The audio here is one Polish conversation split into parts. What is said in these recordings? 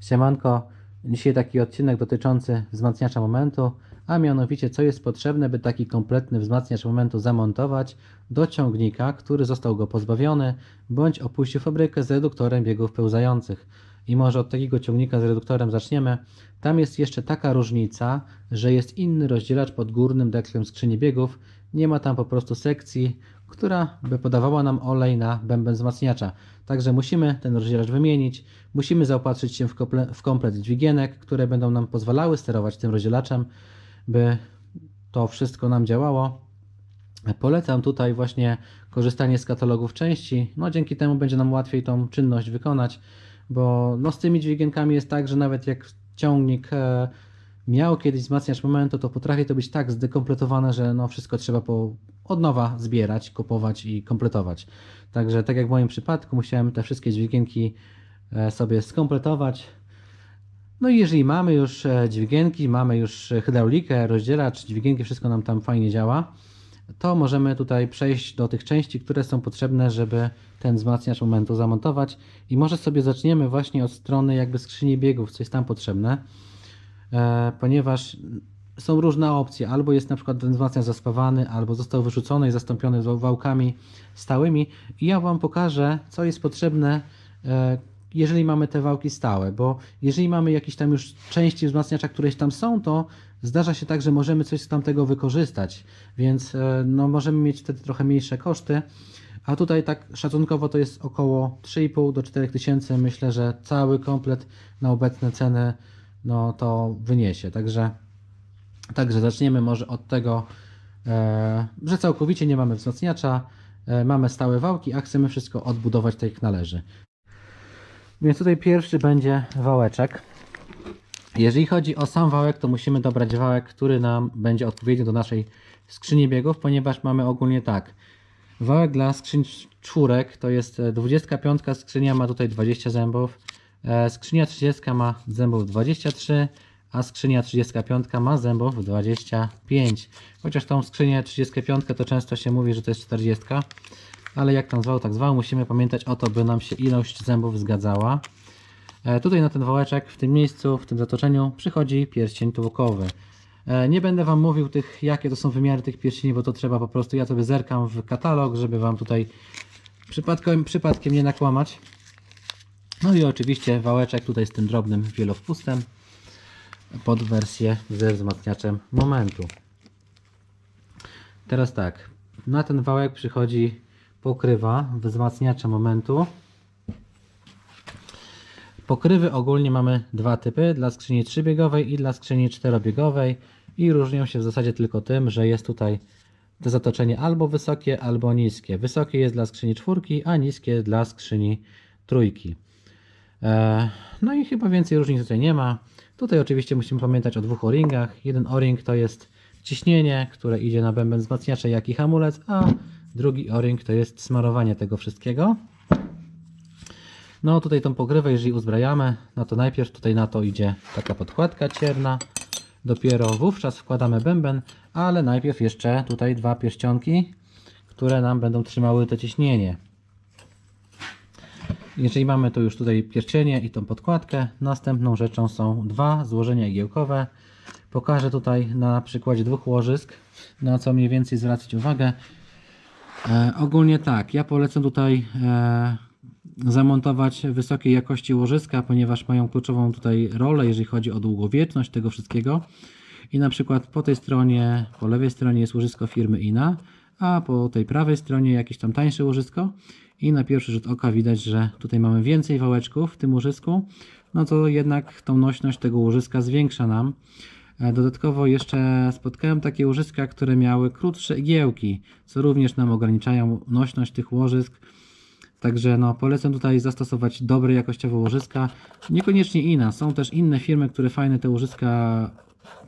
Siemanko, dzisiaj taki odcinek dotyczący wzmacniacza momentu, a mianowicie co jest potrzebne, by taki kompletny wzmacniacz momentu zamontować do ciągnika, który został go pozbawiony, bądź opuścił fabrykę z reduktorem biegów pełzających. I może od takiego ciągnika z reduktorem zaczniemy. Tam jest jeszcze taka różnica, że jest inny rozdzielacz pod górnym deklem skrzyni biegów. Nie ma tam po prostu sekcji, która by podawała nam olej na bęben wzmacniacza. Także musimy ten rozdzielacz wymienić. Musimy zaopatrzyć się w, komple- w komplet dźwigienek, które będą nam pozwalały sterować tym rozdzielaczem, by to wszystko nam działało. Polecam tutaj właśnie korzystanie z katalogów części. No dzięki temu będzie nam łatwiej tą czynność wykonać, bo no z tymi dźwigienkami jest tak, że nawet jak ciągnik e, miał kiedyś wzmacniacz momentu, to potrafi to być tak zdekompletowane, że no wszystko trzeba po, od nowa zbierać, kupować i kompletować. Także tak jak w moim przypadku musiałem te wszystkie dźwigienki e, sobie skompletować. No i jeżeli mamy już e, dźwigienki, mamy już hydraulikę, rozdzielacz, dźwigienki, wszystko nam tam fajnie działa, to możemy tutaj przejść do tych części, które są potrzebne, żeby ten wzmacniacz momentu zamontować. I może sobie zaczniemy właśnie od strony jakby skrzyni biegów, co jest tam potrzebne, ponieważ są różne opcje. Albo jest na przykład wzmacniacz zaspawany, albo został wyrzucony i zastąpiony wa- wałkami stałymi. I ja Wam pokażę, co jest potrzebne, e, jeżeli mamy te wałki stałe, bo jeżeli mamy jakieś tam już części wzmacniacza, które tam są, to zdarza się tak, że możemy coś z tamtego wykorzystać, więc e, no, możemy mieć wtedy trochę mniejsze koszty. A tutaj tak szacunkowo to jest około 3,5 do 4 tysięcy. Myślę, że cały komplet na obecne ceny no, to wyniesie. Także, także zaczniemy może od tego, e, że całkowicie nie mamy wzmacniacza, e, mamy stałe wałki, a chcemy wszystko odbudować tak jak należy. Więc tutaj pierwszy będzie wałeczek. Jeżeli chodzi o sam wałek, to musimy dobrać wałek, który nam będzie odpowiedni do naszej skrzyni biegów, ponieważ mamy ogólnie tak. Wałek dla skrzyń czwórek to jest e, 25 skrzynia ma tutaj 20 zębów, skrzynia 30 ma zębów 23, a skrzynia 35 ma zębów 25. Chociaż tą skrzynię 35 to często się mówi, że to jest 40, ale jak tam zwał, tak zwał, musimy pamiętać o to, by nam się ilość zębów zgadzała. E, Tutaj na ten wałeczek, w tym miejscu, w tym zatoczeniu przychodzi pierścień tłokowy. E, Nie będę Wam mówił tych, jakie to są wymiary tych pierścieni, bo to trzeba po prostu, ja sobie zerkam w katalog, żeby Wam tutaj przypadkiem, przypadkiem nie nakłamać. No i oczywiście wałeczek tutaj z tym drobnym wielowpustem pod wersję ze wzmacniaczem momentu. Teraz tak, na ten wałek przychodzi pokrywa wzmacniacza momentu. Pokrywy ogólnie mamy dwa typy, dla skrzyni trzybiegowej i dla skrzyni czterobiegowej i różnią się w zasadzie tylko tym, że jest tutaj to zatoczenie albo wysokie, albo niskie. Wysokie jest dla skrzyni czwórki, a niskie dla skrzyni trójki. E, No i chyba więcej różnic tutaj nie ma. Tutaj oczywiście musimy pamiętać o dwóch o-ringach. Jeden o-ring to jest ciśnienie, które idzie na bęben wzmacniacza, jak i hamulec, a drugi o-ring to jest smarowanie tego wszystkiego. No tutaj tą pokrywę, jeżeli uzbrajamy, no to najpierw tutaj na to idzie taka podkładka cierna. Dopiero wówczas wkładamy bęben, ale najpierw jeszcze tutaj dwa pierścionki, które nam będą trzymały to ciśnienie. Jeżeli mamy tu już tutaj pierścienie i tą podkładkę, następną rzeczą są dwa złożenia igiełkowe. Pokażę tutaj na przykładzie dwóch łożysk, na co mniej więcej zwracać uwagę. E, ogólnie tak, ja polecam tutaj e, zamontować wysokiej jakości łożyska, ponieważ mają kluczową tutaj rolę, jeżeli chodzi o długowieczność tego wszystkiego. I na przykład po tej stronie, po lewej stronie jest łożysko firmy INA, a po tej prawej stronie jakieś tam tańsze łożysko. I na pierwszy rzut oka widać, że tutaj mamy więcej wałeczków w tym łożysku, no to jednak tą nośność tego łożyska zwiększa nam. E, Dodatkowo jeszcze spotkałem takie łożyska, które miały krótsze igiełki, co również nam ograniczają nośność tych łożysk. Także no, polecam tutaj zastosować dobre jakościowe łożyska. Niekoniecznie INA, są też inne firmy, które fajne te łożyska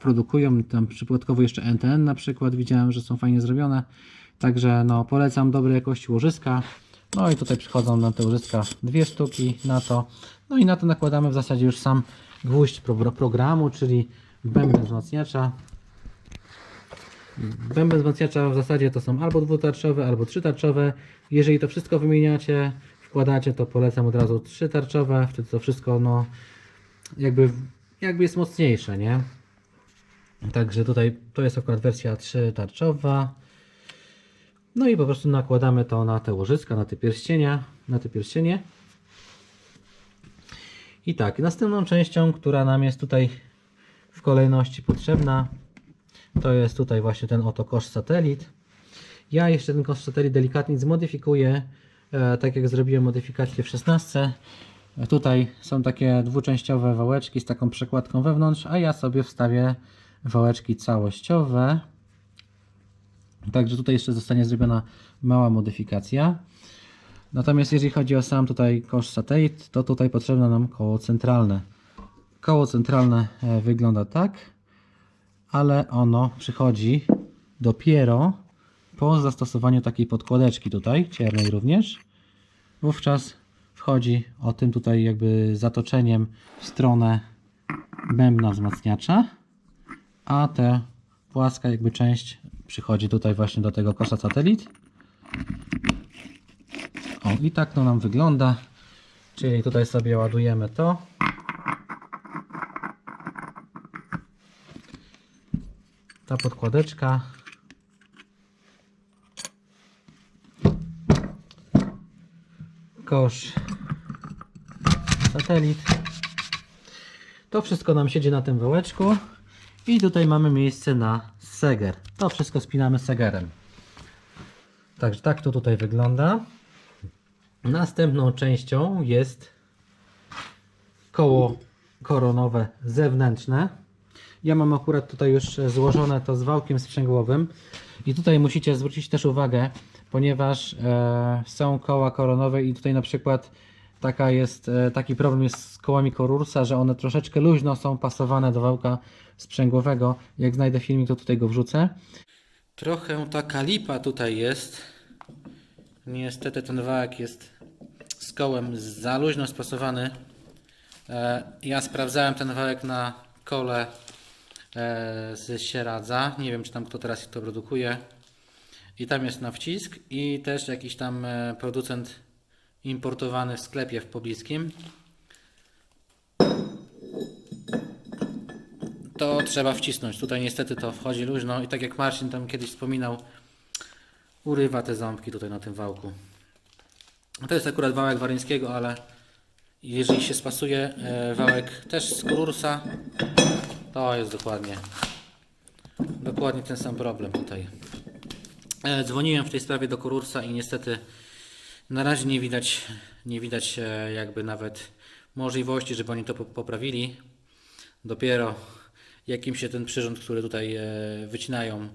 produkują. Tam przypadkowo jeszcze NTN na przykład widziałem, że są fajnie zrobione. Także no, polecam dobrej jakości łożyska. No i tutaj przychodzą nam te łożyska dwie sztuki na to. No i na to nakładamy w zasadzie już sam gwóźdź pro programu, czyli bęben wzmacniacza. Bęben wzmacniacza w zasadzie to są albo dwutarczowe, albo trzytarczowe. Jeżeli to wszystko wymieniacie, wkładacie, to polecam od razu trzytarczowe. Wtedy to wszystko no, jakby, jakby jest mocniejsze, nie? Także tutaj to jest akurat wersja 3 tarczowa. No i po prostu nakładamy to na te łożyska, na te pierścienia, na te pierścienie. I tak, następną częścią, która nam jest tutaj w kolejności potrzebna, to jest tutaj właśnie ten oto kosz satelit. Ja jeszcze ten kosz satelit delikatnie zmodyfikuję, e, tak jak zrobiłem modyfikację w 16. E, Tutaj są takie dwuczęściowe wałeczki z taką przekładką wewnątrz, a ja sobie wstawię wałeczki całościowe. Także tutaj jeszcze zostanie zrobiona mała modyfikacja. Natomiast jeżeli chodzi o sam tutaj kosz satelit, to tutaj potrzebne nam koło centralne. Koło centralne e, wygląda tak, ale ono przychodzi dopiero po zastosowaniu takiej podkładeczki tutaj, ciernej również. Wówczas wchodzi o tym tutaj jakby zatoczeniem w stronę bębna wzmacniacza, a ta płaska jakby część przychodzi tutaj właśnie do tego kosza satelit. O i tak to nam wygląda. Czyli tutaj sobie ładujemy to. Ta podkładeczka. Kosz satelit. To wszystko nam siedzi na tym wałeczku. I tutaj mamy miejsce na seger. To wszystko spinamy segerem. Także tak to tutaj wygląda. Następną częścią jest koło koronowe zewnętrzne. Ja mam akurat tutaj już złożone to z wałkiem sprzęgłowym i tutaj musicie zwrócić też uwagę, ponieważ e, są koła koronowe i tutaj na przykład taka jest, e, taki problem jest z kołami Korursa, że one troszeczkę luźno są pasowane do wałka sprzęgłowego. Jak znajdę filmik, to tutaj go wrzucę. Trochę taka lipa tutaj jest. Niestety ten wałek jest z kołem za luźno spasowany. E, Ja sprawdzałem ten wałek na kole e, z Sieradza. Nie wiem, czy tam kto teraz to produkuje. I tam jest na wcisk i też jakiś tam producent importowany w sklepie w pobliskim. To trzeba wcisnąć. Tutaj niestety to wchodzi luźno i tak jak Marcin tam kiedyś wspominał, urywa te ząbki tutaj na tym wałku. To jest akurat wałek waryńskiego, ale jeżeli się spasuje e, wałek też z Kurursa, to jest dokładnie dokładnie ten sam problem tutaj. E, Dzwoniłem w tej sprawie do Kurursa i niestety na razie nie widać, nie widać e, jakby nawet możliwości, żeby oni to po- poprawili. Dopiero jak im się ten przyrząd, który tutaj e, wycinają,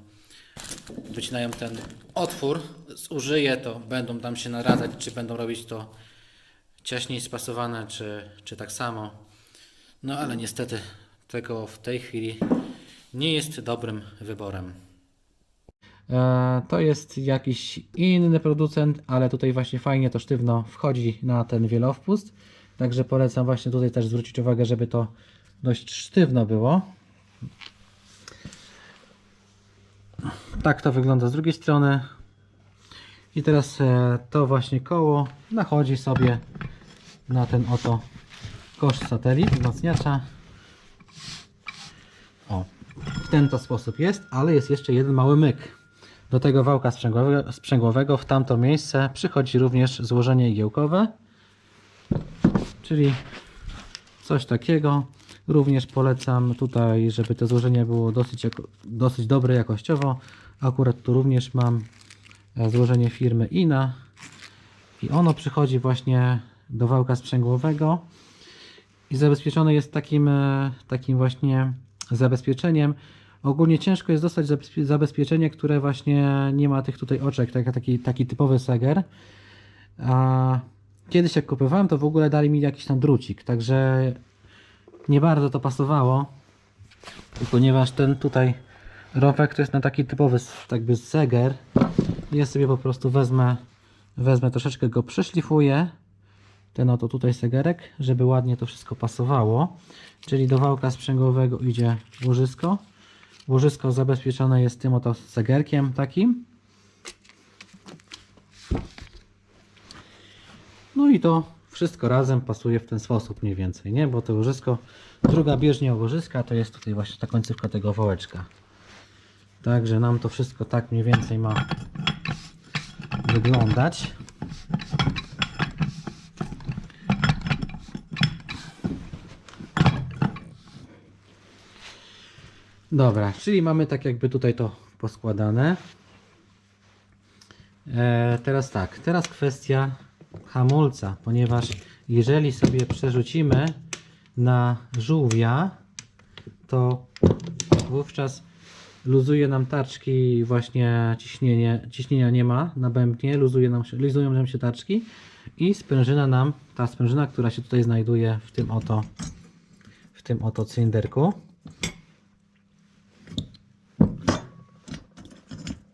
wycinają ten otwór, zużyje, to będą tam się naradzać, czy będą robić to ciaśniej spasowane, czy, czy tak samo. No ale niestety tego w tej chwili nie jest dobrym wyborem. E, To jest jakiś inny producent, ale tutaj właśnie fajnie to sztywno wchodzi na ten wielowpust. Także polecam właśnie tutaj też zwrócić uwagę, żeby to dość sztywno było. Tak to wygląda z drugiej strony. I teraz e, to właśnie koło nachodzi sobie na ten oto kosz satelit wzmacniacza. O, w ten to sposób jest, ale jest jeszcze jeden mały myk. Do tego wałka sprzęgłowego, w tamto miejsce przychodzi również złożenie igiełkowe, czyli coś takiego. Również polecam tutaj, żeby to złożenie było dosyć, dosyć dobre jakościowo. Akurat tu również mam e, złożenie firmy INA i ono przychodzi właśnie do wałka sprzęgłowego i zabezpieczone jest takim, e, takim właśnie zabezpieczeniem. Ogólnie ciężko jest dostać zabezpie- zabezpieczenie, które właśnie nie ma tych tutaj oczek, tak, taki, taki typowy seger. A kiedyś jak kupowałem, to w ogóle dali mi jakiś tam drucik, także nie bardzo to pasowało, ponieważ ten tutaj rowek to jest na taki typowy s- tak by seger. Ja sobie po prostu wezmę, wezmę troszeczkę go przeszlifuję ten oto tutaj segerek, żeby ładnie to wszystko pasowało. Czyli do wałka sprzęgłowego idzie łożysko. Łożysko zabezpieczone jest tym oto segerkiem takim. No i to wszystko razem pasuje w ten sposób mniej więcej, nie? Bo to łożysko, druga bieżnia łożyska to jest tutaj właśnie ta końcówka tego wałeczka. Także nam to wszystko tak mniej więcej ma wyglądać. Dobra, czyli mamy tak jakby tutaj to poskładane. E, teraz tak, teraz kwestia hamulca, ponieważ jeżeli sobie przerzucimy na żółwia, to wówczas luzuje nam tarczki, właśnie ciśnienie, ciśnienia nie ma na bębnie, luzuje nam się, luzują nam się tarczki i sprężyna nam, ta sprężyna, która się tutaj znajduje w tym oto, w tym oto cylinderku,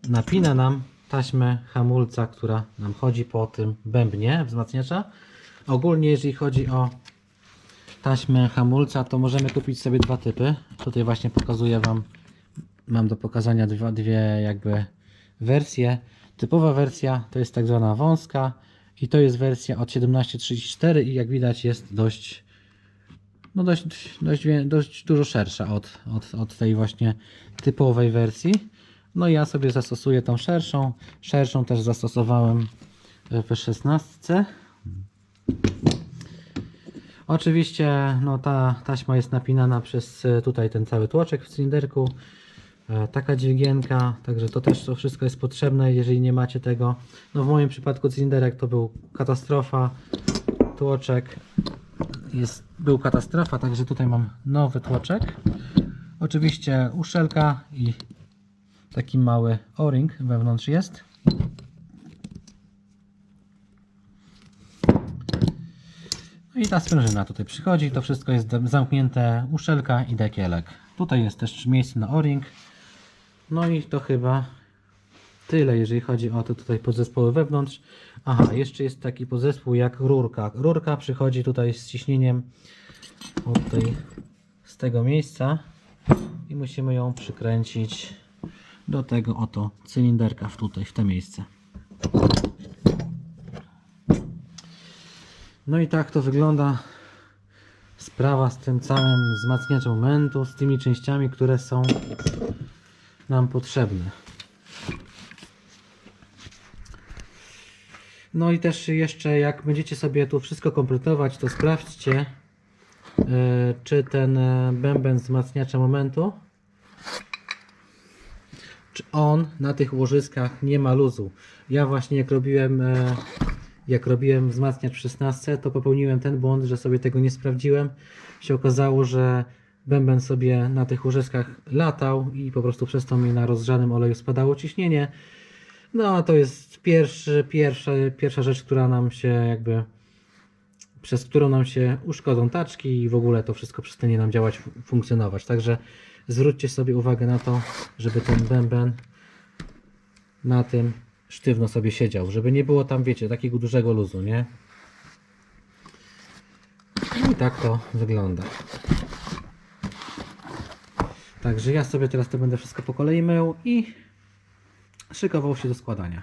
napina nam taśmę hamulca, która nam chodzi po tym bębnie wzmacniacza. Ogólnie jeżeli chodzi o taśmę hamulca, to możemy kupić sobie dwa typy. Tutaj właśnie pokazuję Wam, mam do pokazania dwa, dwie jakby wersje. Typowa wersja to jest tak zwana wąska i to jest wersja od 1734 i jak widać jest dość no dość, dość, wie- dość dużo szersza od, od, od tej właśnie typowej wersji. No ja sobie zastosuję tą szerszą. Szerszą też zastosowałem w 16. Oczywiście no ta taśma jest napinana przez e, tutaj ten cały tłoczek w cylinderku. E, Taka dźwigienka, także to też to wszystko jest potrzebne, jeżeli nie macie tego. No w moim przypadku cylinderek to był katastrofa. Tłoczek jest, był katastrofa, także tutaj mam nowy tłoczek. Oczywiście uszelka i taki mały o-ring wewnątrz jest. No i ta sprężyna tutaj przychodzi, to wszystko jest zam- zamknięte, uszelka i dekielek. Tutaj jest też miejsce na o-ring. No i to chyba tyle, jeżeli chodzi o te tutaj podzespoły wewnątrz. Aha, jeszcze jest taki podzespół jak rurka. Rurka przychodzi tutaj z ciśnieniem od tej, z tego miejsca i musimy ją przykręcić do tego oto cylinderka w tutaj, w to miejsce. No i tak to wygląda sprawa z tym całym wzmacniaczem momentu, z tymi częściami, które są nam potrzebne. No i też jeszcze jak będziecie sobie tu wszystko kompletować, to sprawdźcie, e, czy ten e, bęben wzmacniacza momentu czy on na tych łożyskach nie ma luzu. Ja właśnie jak robiłem e, jak robiłem wzmacniacz w 16, to popełniłem ten błąd, że sobie tego nie sprawdziłem. Się okazało, że bęben sobie na tych łożyskach latał i po prostu przez to mi na rozgrzanym oleju spadało ciśnienie. No to jest pierwszy, pierwsza, pierwsza rzecz, która nam się jakby przez którą nam się uszkodzą taczki i w ogóle to wszystko przestanie nam działać, fu- funkcjonować. Także zwróćcie sobie uwagę na to, żeby ten bęben na tym sztywno sobie siedział, żeby nie było tam, wiecie, takiego dużego luzu, nie? No i tak to wygląda. Także ja sobie teraz to będę wszystko po kolei mył i szykował się do składania.